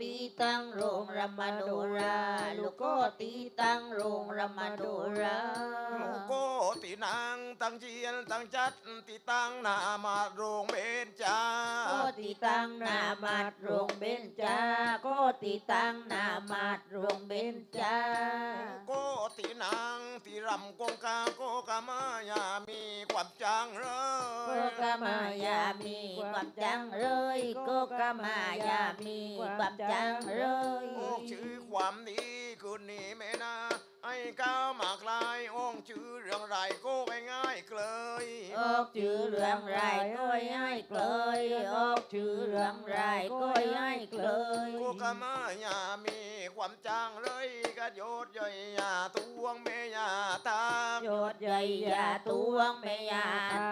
ตีตั้งโรงรำมาโดราลูกโกตีตั้งโรงรำมาโดราลูกโกตีนางตั้งเจียนตั้งจัดตีตั้งหนามาโรงเบญจาโกตีตั้งหนามาดโรงเบญจาก็ตีตั้งหนามาดโรงเบญจาโกตีนางตีรำกงกาโกกามายามีความจังเลโกยกามายามีความจังเลยโกกามายามีความจังเลย โอกชื่อความดีคืนนี้แม่นา ไอ้ก้าวหมากลายองค์ชื่อเรื่องไรโก็ง่ายๆเลย ออกชื่อเรื่องไรก็ย้ายเกลยออกชื่อเรื่องไรก็ย้ายเกลยโกกามายามีความจังเลยกระโยดย่อยยาตวงเมยาตามโยดใหญ่ยาตวงไม่ยา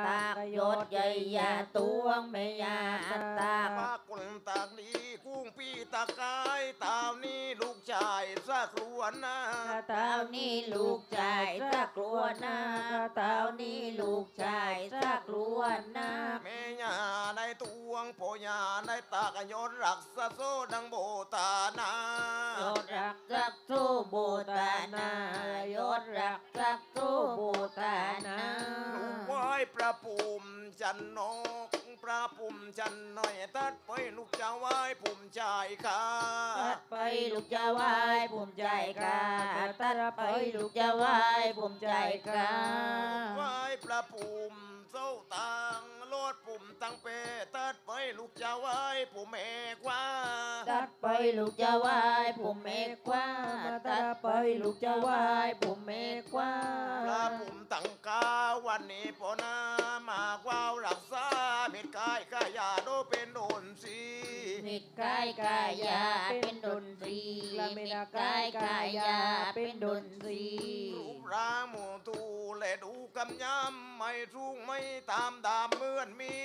ตากโยดใหญ่ยาตวงไม่ยาตาก ปากกุลตากนี้กุ้งปีตากายตาวนี้ลูก ชายสักรวนนะเต้านี่ลูกชายสักกลัวนะเต้านี่ลูกชายสักกลัวนะแม่ยาได้ตวงพ่อยาได้ตากยนรักษาโซดังโบตานาโยดรักสักทูโบตานายดรักสักทูโบตานาลูกไหว้พระปุ่มจันนก พระปุ่มจันหน่อยตัดไปลูกจะไหวปุ่มใจข้าตัดไปลูกจะไหวปุ่มใจกาตัดไปลูกจะไหวปุ่มใจกาไหว้พระปุ่ม เส้าตังโลดปุ่มตังเปตัดไปลูกจะไหว้ปุ่มเอกว่าตัดไปลูกจะไหว้ผมเมฆกว่าตัดไปลูกจะไหว้ผมเมฆกว่าพระปุ่มตังกาวันนี้ปอนามากว่าวรักษาเม็ดกายกายาโดเป็นโดนสีนิดกายกายาเป็นดนตรีนิดกายกายาเป็นดนต ดูกำยำไม่ทุ่งไม่ตามดามเหมือนมี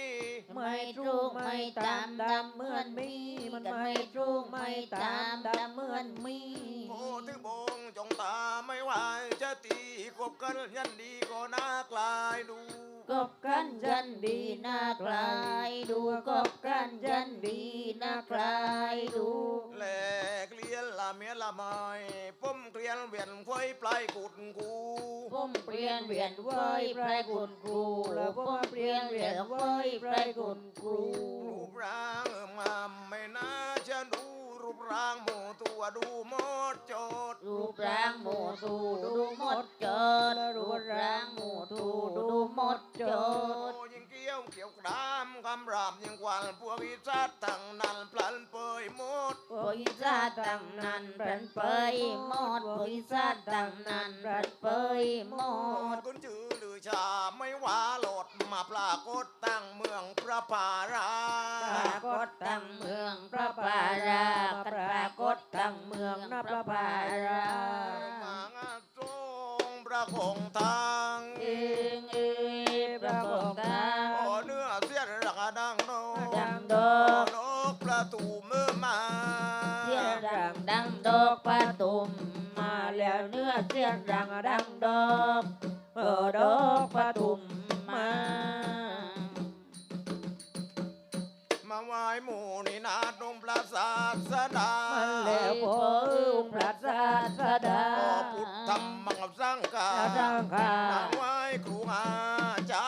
ไม่ถูกไม่ตามดำเหมือนมีมันไม่ถูกไม่ตามดำเหมือนมีโอ้ถึงบงจงตาไม่ไหวจะตีกบกันยันดีก็น่ากลายดูกบกันยันดีน่ากลายดูกบกันยันดีน่ากลายดูแหลก เลียนละเมียละไม้ป้มเกลียนเวียนไฟปลายกุดกูผมเปลี่ยนเวียนเว้ยไพรคุณครูแล้วผมเปลี่ยนเวียนเว้ยไพรคุณครูรูปร่างเอิ่มงามไม่น่าจะดูรูปร่างหมูตัวดูหมดจดรูปร่างหมูตูดูหมดจดรูปร่างหมูตูดูหมดจโอ้ดยิ งเกี้ยวเกี่ยวกรามคำรามยิงกวางพวกอิสัตทั้งนั้นพลันเปยหมดปุยซาตั้งนั้นพรันเปยหมดปุยซาตั้งนั้นพรันเปยหมดคุณจือหรือชาไม่ว่าโหลดมาปรากฏตั้งเมืองพระพาราปรากฏตั้งเมืองพระปาราปรากฏตั้งเมืองพระปารามางาทรงพระคงทา ตูเมื่อมาเสียงดังดังดอกประตุมมาแล้วเนื้อเสียงดังดังดอกเออดอกประตุมมา มาไหว้หมู่นี่นาดมพระศาสดามันแล้วพอองค์พระศาสดาขอพุทธธรรมังสังฆาสังฆานาไหว้ครูอาจา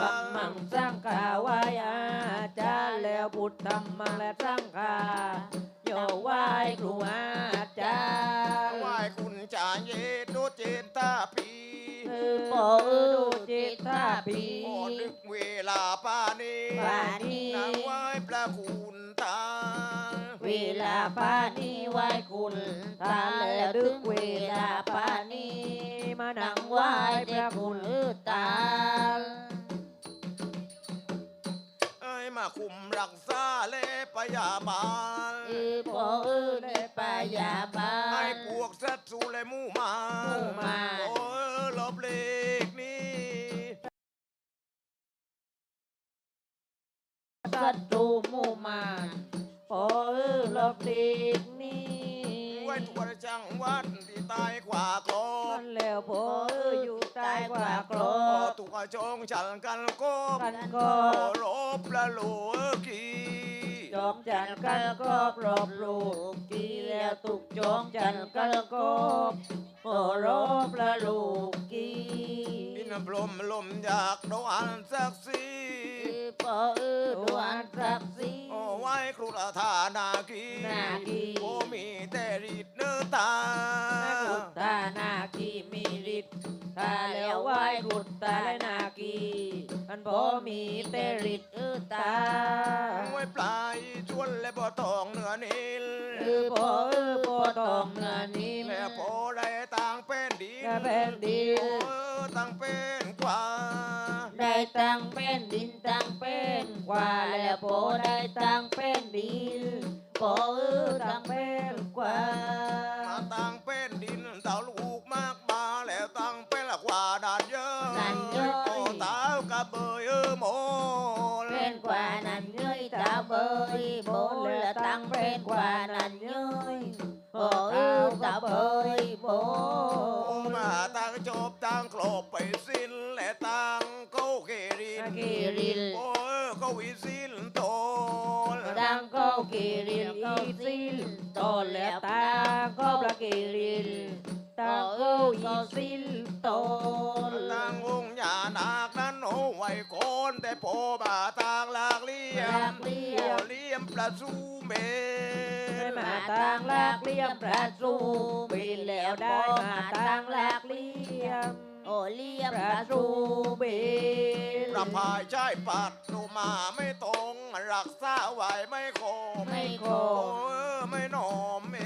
สัมรมังย์สังฆาวายาจา แล้วพุทธัมมังและสังฆาโยไหว้ครูอาจารย์ไหว้คุณจาเยโดเจนตาปีคือปอดูจิตตาปีพอดึกเวลาปานี้ปานี้นางไหว้พระคุณตาเวลาปานีไหว้คุณตาแล้วดึกเวลาปานีมานั่งไหว้พระคุณตา คุมรักษาเลพยาบาลอือพออือในปายาบาให้ลพวกสัตว์สู่และหมู่หมาหมู่หมา โอ้ยลบเล็กนี่ศัตรูหมู่มานพออือหลบหลีกนี่ ไว้ตัวจังหวัดที่ตายกว่าโคมันแล้วพออืออยู่ใต้กว่าโกรโอ้ธตุกจงฉันกันโกกันก็โอ้รบละโลกีจอมจันกันก็กรอบลูกกีแล้วตุกจอมจันกันก็โอรบละลูกกีอินพรหมลมอยากดวนสักสีปอเออดวนสักสีโอ้ไว้ครุฑธานาคีนาคีโอ้มีแต่ริดเนื้อ ตากุตานาคีมีฤทธิ์ตาแล้วไหวกุตาและนาคีมันพอมีแต่ฤทธิ์เออตาไว้ปลายชวนและบ่ทองเนื้อนิลเออพอเออพอตองเงินนี้และพอได้ต่างเป็นดินกระเป็นดินโอ้ต่างเป็นกว่าได้ตังเป็นดินตังเป็นกว่าแล้วพอได้ตังเป็นดิน พอเออตังเป็นกว่ามาต่างเป็นดินเต่าลูกมากมาแล้วต่างเป็นละกว่าดานเยอะนั่นเยอะโอ้เต้ากระเบยเออโมเป็นกว่านั้นเย้ยตาเบยโบนและตังเป็นกว่านั้นเย้ยโอ้เออตาเบยโบ งก็กีริลอีสิลตอนและตังก็ประกีริลตังก็อีสิลตอนางองค์ญานาคนั้นโอ้ไว้โคนแต่พอมาตางหลากเลี่ยมกเลียมเลี่ยมประสูเมมาทางลากเลี่ยมประสูบินแล้วได้มาทางลากเลี่ยม โอเลี่ยมประสูบินประพายใช้ปัดดูมาไม่ตรง รักษาไว้ไม่คมไม่โคโอ้มไม่หนอมเอ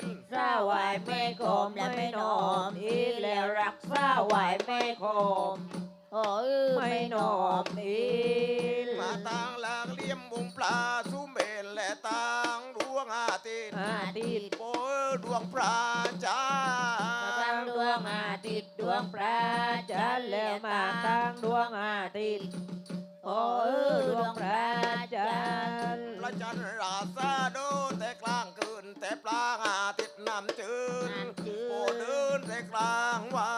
งสาไหวไม่โคมและไม่นอมอีแล้วรักษาไหวไม่โคมโอ้เออไม่นอมอีมาต่างหลากเลี่ยมวงปลาสุมเบนและต่างดวงอาทิตย์อาทิตย์โอ้ดวงพระจ้าตั้งดวงอาทิ ตย์ดวงพระจันทร์แล้วมาตั้งดวงอาทิตย์โอ้เออดวงพระจันทร์พระจันทร์ราซาโดแต่กลางคืนแต่ปลางอาทิตย์น้ำจืนน้ำจืดโอ้เดินแต่กลางวั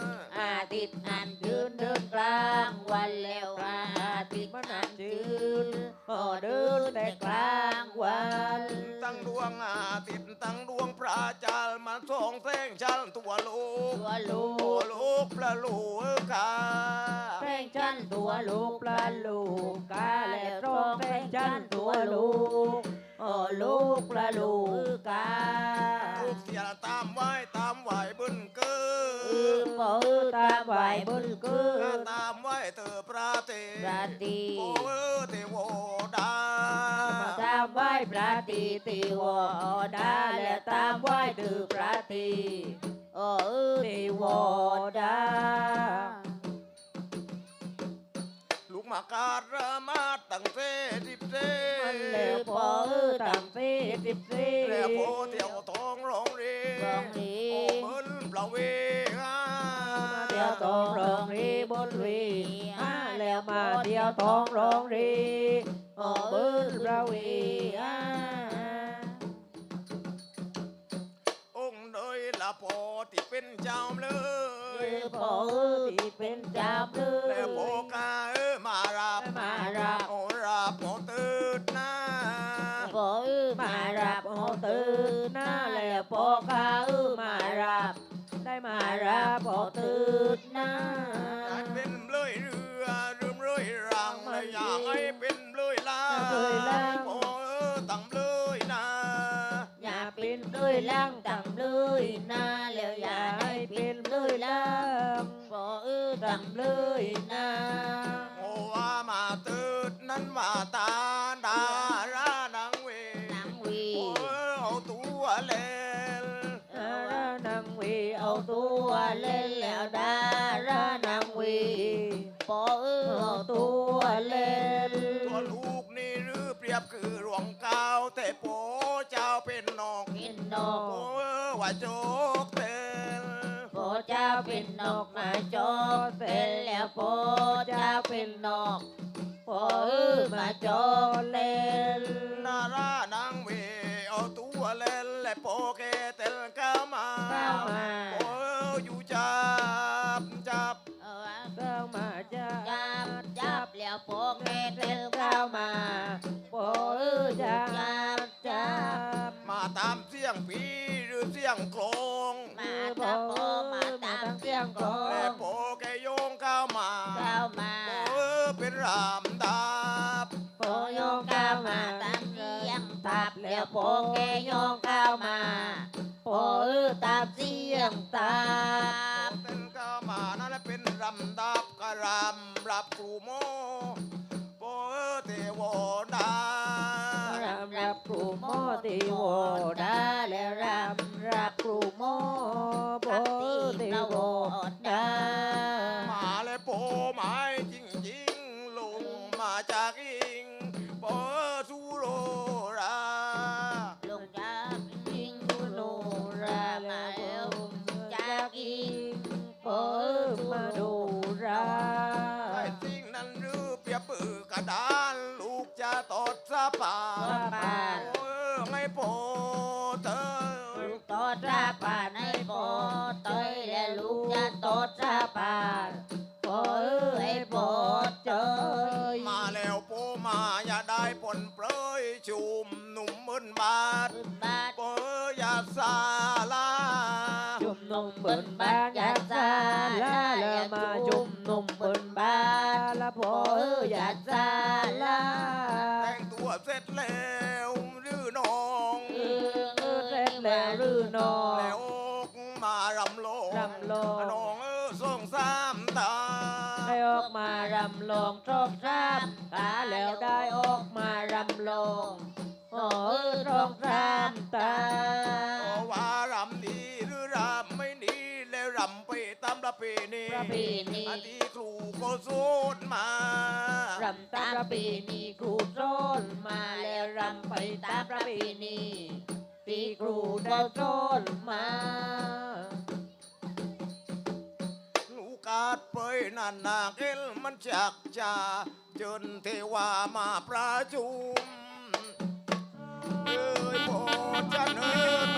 นอาทิตย์อันยืนเดินกลางวันแล้วอาทิตย์มันอันยืนโอ้เดินแต่กลางวันตั้งดวงอาทิตย์ตั้งดวงพระจันทร์มันส่องแสงจันทร์ตัวโลก ตัวลูโอ้กลูกพระลูกกาแป้งจันตัวลูกปลาลูกกาและร้องแป้งจันตัวลูกโอ้ลูกปลาลูกกาลูกเสียตามไว้ตามไหวบุญเกิอือดปออือตามไหวบนกือตามไว้เธอพระเตราตรีโอ้เทโวดามาตามไหวพระตีตีวอดาและตามไหวตือพระตีโอ้ อือตีวอดาลูกมาการรามาตั้งเสสิบเสมันแล้วพออือตามสี่สิบสี่แล้วโพเที่ยวทองร้องเรีร้องรีโอ้เบิ้ลเปล่าเวงาเดียวทองร้องรีบนวีมาแล้วมาเดียวทองร้องรีโอ้บืนประวีอ่าอง เป็นเจ้าเลเอยอพอที่เป็นจาบเลแล้วยโพกาเออมารับมารับโอ้รับโอ้ตื่นนะพอเออมารับโอตื่นหน้าแล้วพอข้าเออมารับ ได้มารับพอตื่นหน้าอยากเป็นเลยเรือเรือเลยรังเลยอยากให้เป็นเลยลาเลยลางโอ้เออตั้งเลยนะอย่าเป็นเลยล่างต่ำเลยหน้าแล้วอย่าให้ เป็นเลยล่างพอเออต่ำเลยหน้าโอ้ว่ามาตื่นนั้นมาตาดารานังเวนางวีโอ้เอาตัวเล่นดารานางวีเอาตัวเล่นแล้วดารานางวีพอเออเอาตัวเล่นตัวลูกนี่หรือเปรียบคือหลวงเก้าแต่โปเจ้าเป็นนอกเป็นนโอ้กว่าโจกเต้นพอเจ้าเป็นนกมาจอเต้นแล้วพอเจ้าเป็นนกพอเออมาจอเล่นนารานังเวเอาตัวเล่นและโปเกเต้นก้าวมาเข้ามาโอ้อยู่จับจับเอาวะเข้ามาจ้าจับจับแล้วพอแกเต้นเข้ามาพอเออตามเสียงผีหรือเสียงโกลง งกลอและงโปแกโยงเข้ามาเข้ามาโปเออเป็นรามดาบโปโยงเข้ามาตามเสียงตับแล้วโปแกโยงเข้ามาโปเออตามเสียงตับเต้นเข้ามานั่นแหละเป็นรำดาบกระรำรับครูโมโปเออเทวดารำรับครูโมติโวดาและรำ รับครูโมโบติโวดามาเลยโปหมายจริงจริงๆลงมาจากอิงโปเออสุโรราลงจากยิงกุโนรามาแล้วจากอิงโปมาดูราไอ้สิ่งนั้นหรือเปียบปือกระดานลูกจะตอดสะปาส บ้านยาซาลาละมาจุ่มนมเปินบ้านละพอเออยาซาลาแต่งตัวเสร็จแล้วรือน้องเออเออเล่นแล้วรือนองแล้วอกมารำโลงรำโลงน้องเออส่งสามตาได้ออกมารำลองชอบซ้ำตาแล้วได้ออกมารำลองโอ้เออรองซ้ำตา เพณีประเพณีอาทีครูก็สูดมารำตามประเพณีครูโซนมาแล้วรำไปตามประเพณีตีครูได้โซนมา ลูกกาดเปยนันนาเกลมันจักจ่าเจินเทวามาประชุมเอ้ยโปจันเออ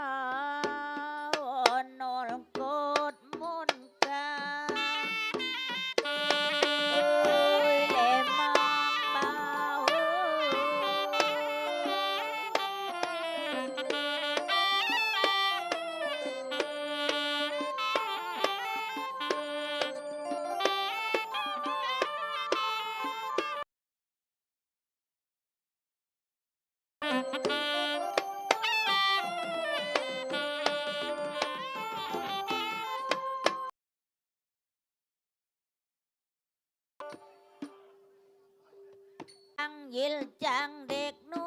จังเด็กหนู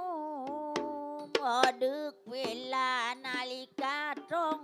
พอดึกเวลานาฬิกาตรง